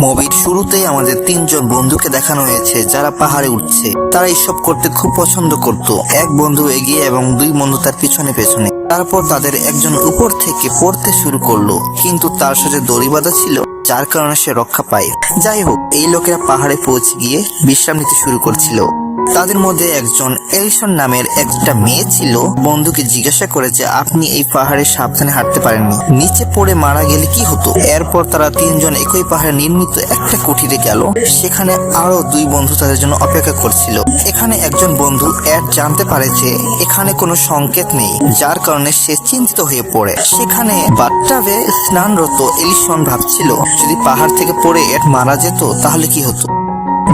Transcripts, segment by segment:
মুভির শুরুতেই আমাদের তিনজন বন্ধুকে দেখানো হয়েছে, যারা পাহাড়ে উঠছে। তারা এইসব করতে খুব পছন্দ করত। এক বন্ধু এগিয়ে এবং দুই বন্ধু তার পিছনে পেছনে। তারপর তাদের একজন উপর থেকে পড়তে শুরু করল। কিন্তু তার সাথে দড়ি বাঁধা ছিল। যার কারণে সে রক্ষা পায়। যাই হোক, এই লোকেরা পাহাড়ে পৌঁছে গিয়ে বিশ্রাম নিতে শুরু করছিল। তাদের মধ্যে একজন এলিসন নামের একটা মেয়ে ছিল। বন্ধুকে জিজ্ঞাসা করে যে, আপনি এই পাহাড়ে সাবধানে হাঁটতে পারেননি। নিচে পড়ে মারা গেলে কি হতো? এরপর তারা তিনজন একই পাহাড়ে নির্মিত একটা কুঠিরে গেল। সেখানে আরও দুই বন্ধু তাদের জন্য অপেক্ষা করছিল। এখানে একজন বন্ধু এড জানতে পারে যে, এখানে কোনো সংকেত নেই, যার কারণে সে চিন্তিত হয়ে পড়ে। সেখানে বাথটাবে স্নানরত এলিসন ভাবছিল যদি পাহাড় থেকে পড়ে এড মারা যেত, তাহলে কি হতো?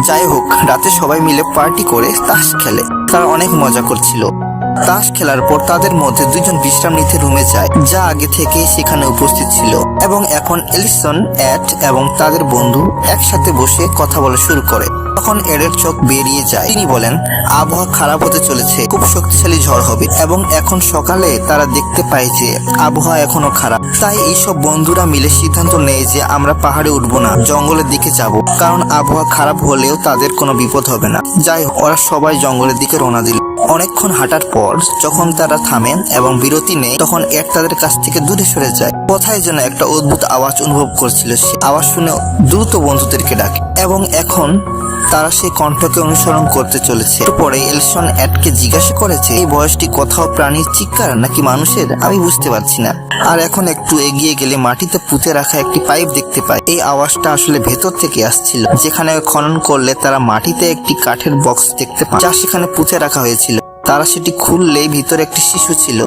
যাই হোক, রাতে সবাই মিলে পার্টি করে তাস খেলে। তারা অনেক মজা করছিল। তাস খেলার পর তাদের মধ্যে দুজন বিশ্রাম নিতে রুমে যায়, যা আগে থেকেই সেখানে উপস্থিত ছিল। এবং এখন এলিসন, অ্যাট এবং তাদের বন্ধু একসাথে বসে কথা বলা শুরু করে। তখন এডের চোখ বেরিয়ে যায়, তিনি বলেন, আবহাওয়া খারাপ হতে চলেছে, খুব শক্তিশালী ঝড় হবে এবং এখন সকালে তারা দেখতে পায় যে আবহাওয়া এখনও খারাপ। তাই এইসব বন্ধুরা মিলে সিদ্ধান্ত নেয় যে আমরা পাহাড়ে উঠবো না, জঙ্গলের দিকে যাব, কারণ আবহাওয়া খারাপ হলেও তাদের কোনো বিপদ হবে না। যাই ওরা সবাই জঙ্গলের দিকে রওনা দিল। অনেকক্ষণ হাঁটার পর যখন তারা থামেন এবং বিরতি নেয়, তখন এক তাদের কাছ থেকে দূরে সরে যায়। কোথায় যেন একটা অদ্ভুত আওয়াজ অনুভব করছিল সে। আওয়াজ শুনে দ্রুত বন্ধুদেরকে ডাকে। এবং এখন তারা সেই কণ্ঠকে অনুসরণ করতে চলেছে। পরে এলসন অ্যাডকে জিজ্ঞাসা করেছে, এই বয়সটি কোথাও প্রাণীর চিৎকার নাকি মানুষের? আমি বুঝতে পারছি না। আর এখন একটু এগিয়ে গেলে মাটিতে পুঁতে রাখা একটি পাইপ দেখতে পায়। এই আওয়াজটা আসলে ভেতর থেকে আসছিল, যেখানে খনন করলে তারা মাটিতে একটি কাঠের বক্স দেখতে পায়, যা সেখানে পুঁতে রাখা হয়েছিল। তারা সেটি খুললেই ভিতরে একটি শিশু ছিল।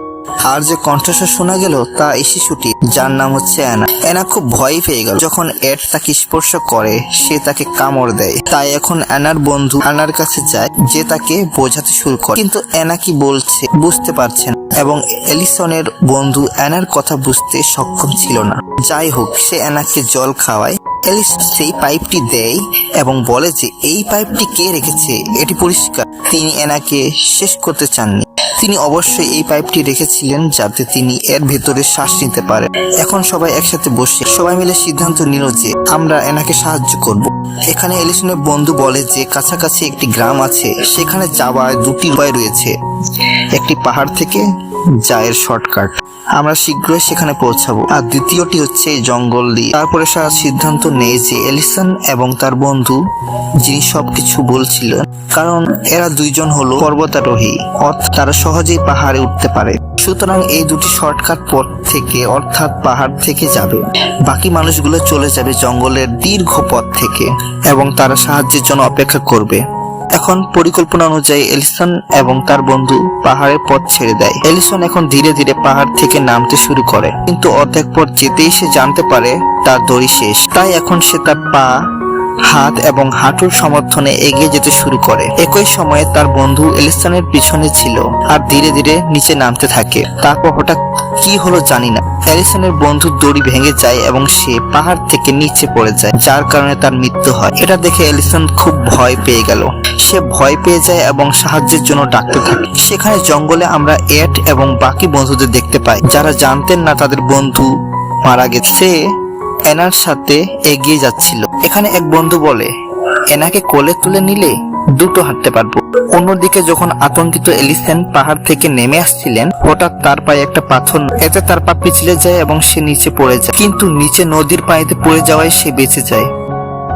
আর যে কণ্ঠস্বর শোনা গেল তা এই শিশুটি যার নাম হচ্ছে অ্যানা। অ্যানা খুব ভয় পেয়ে গেল। যখন এড তাকে স্পর্শ করে, সে তাকে কামড় দেয়। তাই এখন অ্যানার বন্ধু অ্যানার কাছে যায়, যে তাকে বোঝাতে শুরু করে। কিন্তু অ্যানা কি বলছে বুঝতে পারছে না। এবং এলিসনের বন্ধু অ্যানার কথা বুঝতে সক্ষম ছিল না। যাই হোক, সে অ্যানাকে জল খাওয়ায়। এলিস সেই পাইপটি দেয় এবং বলে যে, এই পাইপটি কে রেখেছে? এটি পরিষ্কার। তিনি এনাকে শেষ করতে চাননি। তিনি অবশ্যই এই পাইপটি রেখেছিলেন যাতে তিনি এর ভেতরে শ্বাস নিতে পারেন এখন সবাই একসাথে বসে সবাই মিলে সিদ্ধান্ত নিল যে আমরা এনাকে সাহায্য করব। এখানে এলিসনের বন্ধু বলে যে কাছাকাছি একটি গ্রাম আছে, সেখানে যাওয়ার দুটি উপায় রয়েছে। একটি পাহাড় থেকে যায়ের শর্টকাট। আমরা শীঘ্রই সেখানে পৌঁছাবো। আর দ্বিতীয়টি হচ্ছে জঙ্গল দিয়ে। তারপরে সারা সিদ্ধান্ত নেই যে এলিসন এবং তার বন্ধু, যিনি সবকিছু বলছিলেন, কারণ এরা দুইজন হলো পর্বতারোহী, অর্থাৎ তারা সহজেই পাহাড়ে উঠতে পারে। সুতরাং এই দুটি শর্টকাট পথ থেকে, অর্থাৎ পাহাড় থেকে যাবে। বাকি মানুষগুলো চলে যাবে জঙ্গলের দীর্ঘ পথ থেকে, এবং তারা সাহায্যের জন্য অপেক্ষা করবে। এখন পরিকল্পনা অনুযায়ী এলিসন এবং তার বন্ধু পাহাড়ের পথ ছেড়ে দেয়। এলিসন এখন ধীরে ধীরে পাহাড় থেকে নামতে শুরু করে। কিন্তু অর্ধেক পথ যেতেই সে জানতে পারে তার দড়ি শেষ। তাই এখন সে তার পা হাত এবং হাঁটুর সমর্থনে এগিয়ে যেতে শুরু করে। একই সময়ে তার বন্ধু এলিসনের পিছনে ছিল। আর ধীরে ধীরে নিচে নামতে থাকে। তারপর হঠাৎ কি হলো জানি না। এলিসনের বন্ধুর দড়ি ভেঙে যায় এবং সে পাহাড় থেকে নিচে পড়ে যায়, যার কারণে তার মৃত্যু হয়। এটা দেখে এলিসন খুব ভয় পেয়ে গেল। সে ভয় পেয়ে যায় এবং সাহায্যের জন্য ডাকতে থাকে। সেখানে জঙ্গলে আমরা এট এবং বাকি বন্ধুদের দেখতে পাই, যারা জানতেন না তাদের বন্ধু মারা গেছে। এনার সাথে এগিয়ে যাচ্ছিল। এখানে এক বন্ধু বলে, এনাকে কোলে তুলে নিলে দুটো হাঁটতে পারব। অন্যদিকে যখন আতঙ্কিত এলিসেন পাহাড় থেকে নেমে আসছিলেন, হঠাৎ তার পায়ে একটা পাথর এতে তার পা পিছলে যায় এবং সে নিচে পড়ে যায়। কিন্তু নিচে নদীর পানিতে পড়ে যাওয়ায় সে বেঁচে যায়।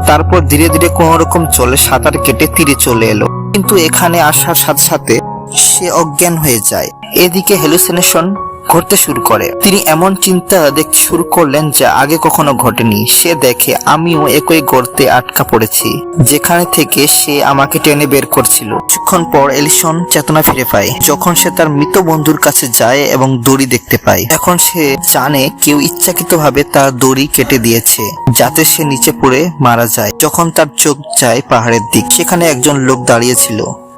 তারপর ধীরে ধীরে কোন রকম চলে সাঁতার কেটে তীরে চলে এলো। কিন্তু এখানে আসার সাথে সাথে সে অজ্ঞান হয়ে যায়। এদিকে হ্যালুসিনেশন ঘটতে শুরু করে। তিনি এমন চিন্তা দেখতে শুরু করলেন যা আগে কখনো ঘটেনি। সে দেখে, আমিও একই গর্তে আটকা পড়েছি। যেখানে থেকে সে আমাকে টেনে বের করছিল। কিছুক্ষণ পর এলিসন চেতনা ফিরে পায়। যখন সে তার মৃত বন্ধুর কাছে যায় এবং দড়ি দেখতে পায়। এখন সে জানে কেউ ইচ্ছাকৃতভাবে তার দড়ি কেটে দিয়েছে, যাতে সে নিচে পড়ে মারা যায়। যখন তার চোখ যায় পাহাড়ের দিক, সেখানে একজন লোক দাঁড়িয়ে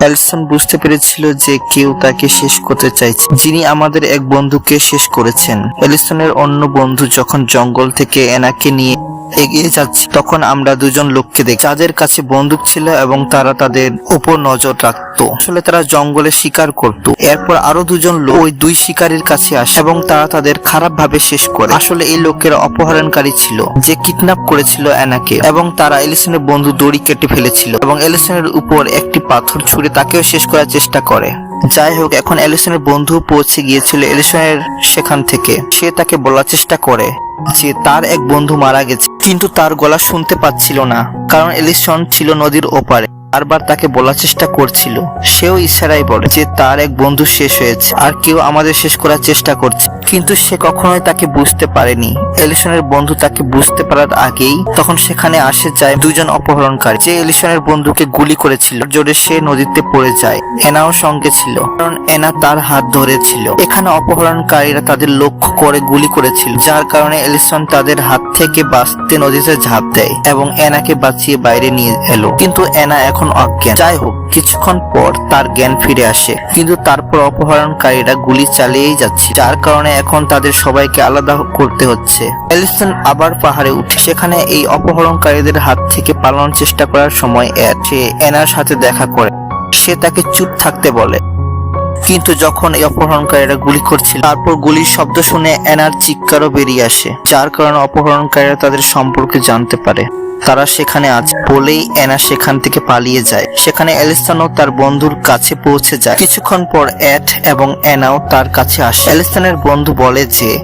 ছিল এলিসন বুঝতে পেরেছিল যে কেউ তাকে শেষ করতে চাইছে। যিনি আমাদের এক বন্ধুকে শেষ করেছেন। অ্যালিসনের অন্য বন্ধু যখন জঙ্গল থেকে এনাকে নিয়ে এগিয়ে যাচ্ছে। তখন আমরা দুজন লোককে দেখি। যাদের কাছে বন্দুক ছিল এবং তারা তাদের উপর নজর রাখতো। আসলে তারা জঙ্গলে শিকার করত। এরপর আরও দুজন লোক ওই দুই শিকারীর কাছে আসে এবং তারা তাদের খারাপ ভাবে শেষ করে। আসলে এই লোকেরা অপহরণকারী ছিল, যে কিডন্যাপ করেছিল অ্যানাকে এবং তারা এলিসনের বন্ধু দড়ি কেটে ফেলেছিল এবং এলিসনের উপর একটি পাথর ছুঁড়ে তাকেও শেষ করার চেষ্টা করে। যাই হোক, এখন এলিসনের বন্ধু পৌঁছে গিয়েছিল এলিসনের সেখান থেকে। সে তাকে বলার চেষ্টা করে যে তার এক বন্ধু মারা গেছে, কিন্তু তার গলা শুনতে পাচ্ছিল না, কারণ এলিসন ছিল নদীর ওপারে। বারবার তাকে বলার চেষ্টা করছিল। সেও ইশারাই বলে যে তার এক বন্ধু শেষ হয়েছে আর কেউ আমাদের শেষ করার চেষ্টা করছে। কিন্তু সে কখনোই তাকে বুঝতে পারেনি। এলিসনের বন্ধু তাকে বুঝতে পারার আগেই তখন সেখানে আসে যায় দুজন অপহরণকারী। যে এলিসনের বন্ধুকে গুলি করেছিল, জোরে সে নদীতে পড়ে যায়। এনাও সঙ্গে ছিল, কারণ এনা তার হাত ধরেছিল। এখানে অপহরণকারীরা তাদের লক্ষ্য করে গুলি করেছিল, যার কারণে এলিসন তাদের হাত থেকে বাঁচতে নদীতে ঝাঁপ দেয় এবং এনাকে বাঁচিয়ে বাইরে নিয়ে এলো। কিন্তু এনা এখন অজ্ঞান। যাই হোক, কিছুক্ষণ পর তার জ্ঞান ফিরে আসে, কিন্তু তারপর অপহরণকারীরা গুলি চালিয়েই যাচ্ছে। যার কারণে এখন তাদের সবাইকে আলাদা করতে হচ্ছে। এলিসন আবার পাহাড়ে উঠে, সেখানে এই অপহরণকারীদের হাত থেকে পালানোর চেষ্টা করার সময় সে এনার সাথে দেখা করে। সে তাকে চুপ থাকতে বলে। কিন্তু যখন এই অপহরণকারীরা গুলি করছিল, তারপর গুলির শব্দ শুনে এনার চিৎকারও বেরিয়ে আসে, যার কারণে অপহরণকারীরা তাদের সম্পর্কে জানতে পারে। তারা সেখানে আছে বলেই অ্যানা সেখান থেকে পালিয়ে যায়। সেখানে অ্যালিস্তানও তার বন্ধুর কাছে পৌঁছে যায়। কিছুক্ষণ পর অ্যাট এবং অ্যানাও তার কাছে আসে। অ্যালিস্তানের বন্ধু বলে যে,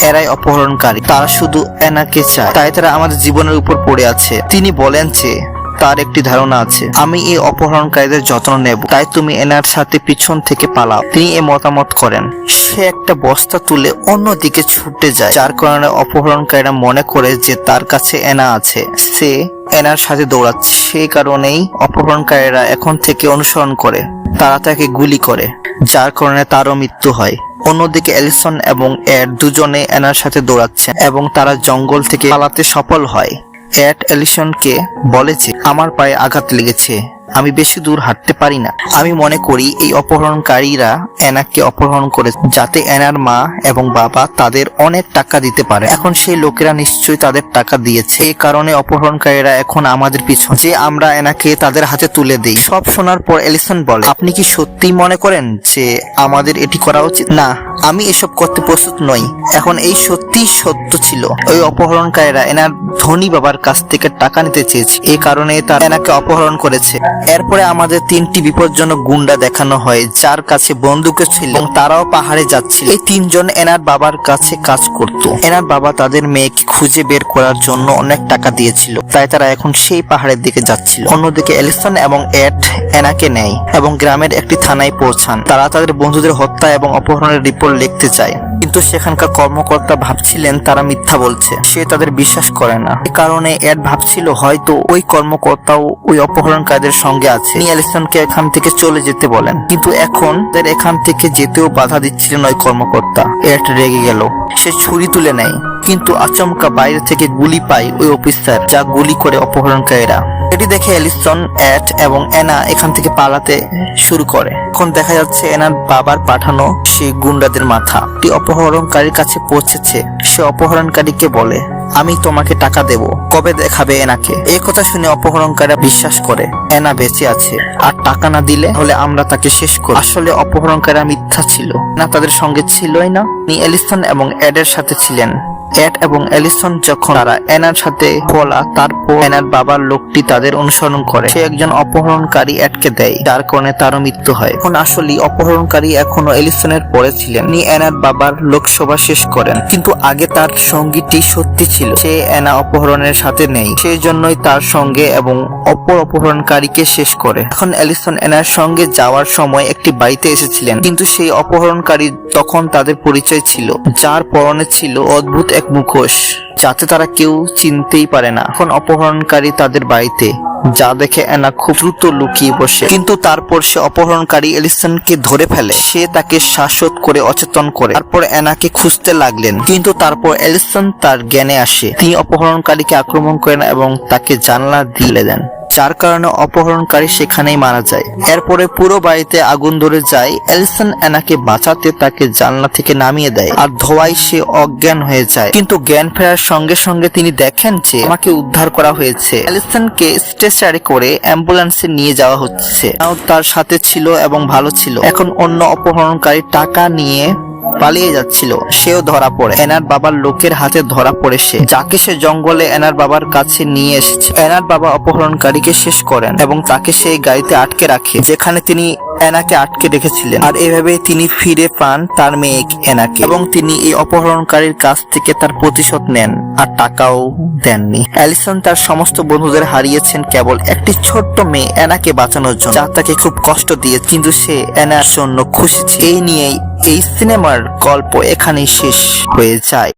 এরাই অপহরণকারী। তারা শুধু এনাকে চায়। তাই তারা আমাদের জীবনের উপর পড়ে আছে। তিনি বলেন যে তার একটি ধারণা আছে। আমি এই অপহরণকারীদের যত্ন নেব, তাই তুমি এনার সাথে পিছন থেকে পালাও। তিনি এ মতামত করেন, সে একটা বস্তা তুলে অন্যদিকে ছুটে যায়, যার কারণে অপহরণকারীরা মনে করে যে তার কাছে এনা আছে। সে এনার সাথে দৌড়াচ্ছে, সেই কারণেই অপহরণকারীরা এখন থেকে অনুসরণ করে। তারা তাকে গুলি করে, যার কারণে তারও মৃত্যু হয়। অন্যদিকে এলিসন এবং এড দুজনে এনার সাথে দৌড়াচ্ছে এবং তারা জঙ্গল থেকে পালাতে সফল হয়। এড অ্যালিসনকে বলে যে আমার পায়ে আঘাত লেগেছে। আমি বেশি দূর হাঁটতে পারি না। আমি মনে করি এই অপহরণকারীরা এনাকে অপহরণ করে যাতে এনার মা এবং বাবা তাদের অনেক টাকা দিতে পারে। এখন সেই লোকেরা নিশ্চয়ই তাদের টাকা দিয়েছে। এই কারণে অপহরণকারীরা এখন আমাদের পিছন। যে আমরা এনাকে তাদের হাতে তুলে দিই। সব শোনার পর এলিসন বলে, আপনি কি সত্যিই মনে করেন যে আমাদের এটি করা উচিত? না, আমি এসব করতে প্রস্তুত নই। এখন এই সত্যিই সত্য ছিল। ওই অপহরণকারীরা এনার ধনী বাবার কাছ থেকে টাকা নিতে চেয়েছে। এই কারণে তারা এনাকে অপহরণ করেছে। এরপরে আমাদের তিনটি বিপজ্জনক গুন্ডা দেখানো হয়, যার কাছে বন্দুকে ছিল এবং তারাও পাহাড়ে যাচ্ছিল। এই তিনজন এনার বাবার কাছে কাজ করত। এনার বাবা তাদের মেয়েকে খুঁজে বের করার জন্য অনেক টাকা দিয়েছিল। তাই তারা এখন সেই পাহাড়ের দিকে যাচ্ছিল। অন্যদিকে এলিসন এবং এড এনাকে নেয় এবং গ্রামের একটি থানায় পৌঁছান। তারা তাদের বন্ধুদের হত্যা এবং অপহরণের রিপোর্ট লিখতে চায়। কিন্তু সেখানকার কর্মকর্তা ভাবছিলেন তারা মিথ্যা বলছে। সে তাদের বিশ্বাস করে না। এ কারণে এড ভাবছিল হয়তো ওই কর্মকর্তাও ওই অপহরণকারীদের সঙ্গে আছে। তিনি অ্যালিসনকে এখান থেকে চলে যেতে বলেন। কিন্তু এখন তার এখান থেকে যেতেও বাধা দিচ্ছিলেন ওই কর্মকর্তা। এড রেগে গেল। সে ছুরি তুলে নেয়। কিন্তু আচমকা বাইরে থেকে গুলি পায় ওই অফিসার, যা গুলি করে অপহরণকারীরা। এটি দেখে অ্যালিসন, অ্যাট এবং এনা এখান থেকে পালাতে শুরু করে। এখন দেখা যাচ্ছে এনার বাবার পাঠানো সেই গুন্ডাদের মাথা। অপহরণকারীর কাছে পৌঁছেছে। সে অপহরণকারীকে বলে আমি তোমাকে টাকা দেব। কবে দেখাবে এনাকে? এই কথা শুনে অপহরণকারীরা বিশ্বাস করে। এনা বেঁচে আছে। আর টাকা না দিলে হলে আমরা তাকে শেষ করি। আসলে অপহরণকারীরা মিথ্যা ছিল। না তাদের সঙ্গে ছিলই না। নি এলিসন এবং অ্যাডের সাথে ছিলেন। এড এবং অ্যালিসন যখন তারা এনার সাথে বলা তারপর এনার বাবার লোকটি তাদের অনুসরণ করে। সে একজন অপহরণকারী এডকে দেয়, যার কারণে তারও মৃত্যু হয়। এখন আসলে অপহরণকারী এখনও এলিসনের পরে ছিলেন। তিনি এনার বাবার লোকসভা শেষ করেন, কিন্তু আগে তার সঙ্গীটি সত্যি ছিল। সে এনা অপহরণের সাথে নেই সেই জন্যই তার সঙ্গে এবং অপর অপহরণকারীকে শেষ করে। এখন অ্যালিসন এনার সঙ্গে যাওয়ার সময় একটি বাড়িতে এসেছিলেন, কিন্তু সেই অপহরণকারী তখন তাদের পরিচয় ছিল, যার পরনে ছিল অদ্ভুত এক মুখোশ, যাতে তারা কেউ চিনতেই পারে না। এখন অপহরণকারী তাদের বাড়িতে, যা দেখে এনা খুব দ্রুত লুকিয়ে বসে। কিন্তু তারপর সে অপহরণকারী এলিসনকে ধরে ফেলে। সে তাকে শ্বাসরোধ করে অচেতন করে। তারপর এনাকে খুঁজতে লাগলেন। কিন্তু তারপর এলিসন তার জ্ঞানে আসে। তিনি অপহরণকারীকে আক্রমণ করেন এবং তাকে জানলা দিলে দেন। যার কারণে অপহরণকারী সেখানেই মারা যায়। এরপরে পুরো বাড়িতে আগুন ধরে যায়। এলিসন অ্যানাকে বাঁচাতে তাকে জানলা থেকে নামিয়ে দেয় আর ধোয়ায় সে অজ্ঞান হয়ে যায়। কিন্তু জ্ঞান ফেরার সঙ্গে সঙ্গে তিনি দেখেন যে আমাকে উদ্ধার করা হয়েছে। এলিসনকে স্ট্রেচারে করে অ্যাম্বুলেন্সে নিয়ে যাওয়া হচ্ছে। তার সাথে ছিল এবং ভালো ছিল। এখন অন্য অপহরণকারী টাকা নিয়ে পালিয়ে যাচ্ছিল। সেও ধরা পড়ে। এনার বাবার লোকের হাতে ধরা পড়ে সে। যাকে সে জঙ্গলে এনার বাবার কাছে নিয়ে এসেছে। এনার বাবা অপহরণকারীকে শেষ করেন এবং তাকে সেই গাড়িতে আটকে রাখে, যেখানে তিনি এনাকে আটকে রেখেছিলেন। আর এভাবে তিনি ফিরে পান তার মেয়ে এনাকে। এবং তিনি এই অপহরণকারীর কাছ থেকে তার প্রতিশোধ নেন, আর টাকাও দেননি। অ্যালিসন তার সমস্ত বন্ধুদের হারিয়েছেন কেবল একটি ছোট্ট মেয়ে এনাকে বাঁচানোর জন্য। যা তাকে খুব কষ্ট দিয়ে কিন্তু সে এনার জন্য খুশি। এই নিয়েই এই সিনেমার গল্প এখানেই শেষ হয়ে যায়।